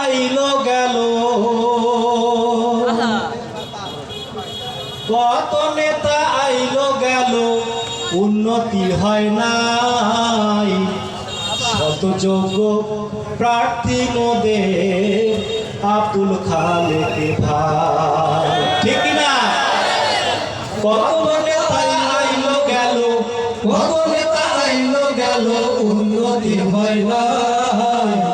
আইলো গেল। কত নেতা আইলো গেল উন্নতি হয় নাই। শত যোগ্য প্রার্থী মোদের আব্দুল খালেক ভাই। ঠিক না? কত নেতা আইলো গেল কত নেতা আইলো গেল উন্নতি হয় নাই।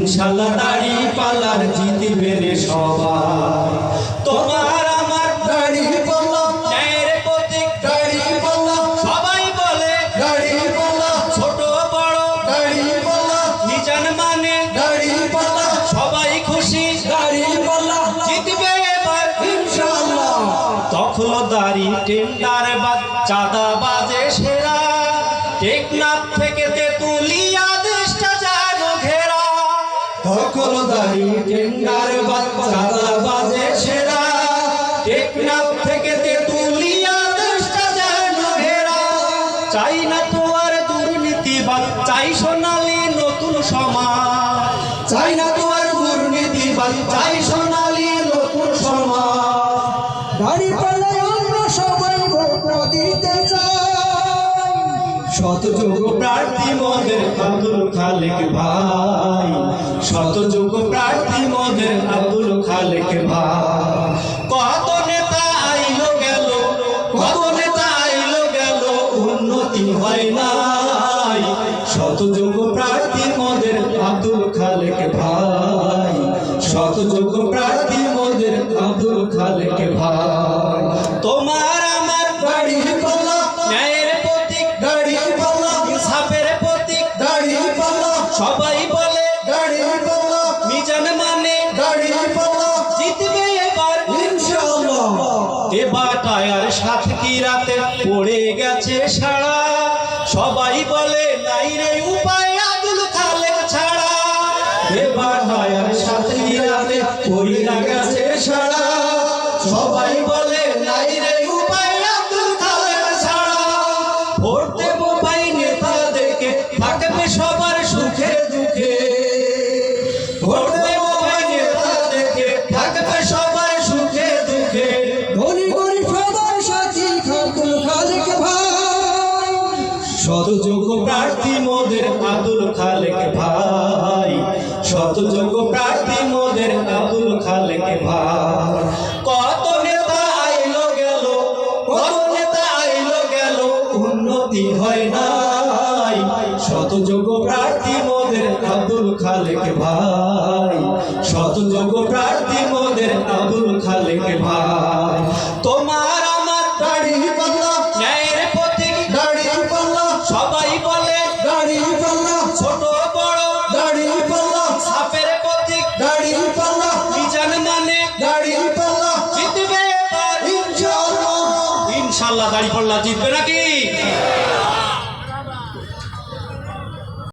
ইনশাল্লাহ দাড়ি পাল্লার জিতবে রে সবাই। তোমার আমার গাড়ি পাল্লা, ন্যায়ের প্রতীক গাড়ি পাল্লা। সবাই বলে গাড়ি পাল্লা, ছোট বড় গাড়ি পাল্লা। নিজান মানে গাড়ি পাল্লা, সবাই খুশি গাড়ি পাল্লা। জিতবে এবার ইনশাআল্লাহ দখলদারি টেন্ডার বাজ চাঁদা বাজে সেরা। টেকনাফ থেকে দখলদারি টেন্ডার বাচ্চাদা বাজে সেরা। টেকনাফ আব্দুল খালেক ভাই। শতযোগ্য প্রার্থী মোদের আব্দুল খালেক ভাই। কত নেতা আইলো গেল, কত নেতা আইলো গেল, উন্নতি হয় নাই। শতযোগ্য প্রার্থী মোদের আব্দুল খালেক ভাই। সবাই বলে গাড়ি পাল্লা মিজান মানে গাড়ি পাল্লা জিতবে এবার ইনশাআল্লাহ। দেবা টায়ার সাত কি রাতে পড়ে গেছে সারা? সবাই বলে নাই রে উপায়। উন্নতি হয় নাই। শতযোগ্য প্রার্থী মোদের আব্দুল খালেক ভাই। শতযোগ্য প্রার্থী মোদের আব্দুল খালেক ভাই। আল্লাহ দাঁড়িয়ে পড়লা জিতবে নাকি?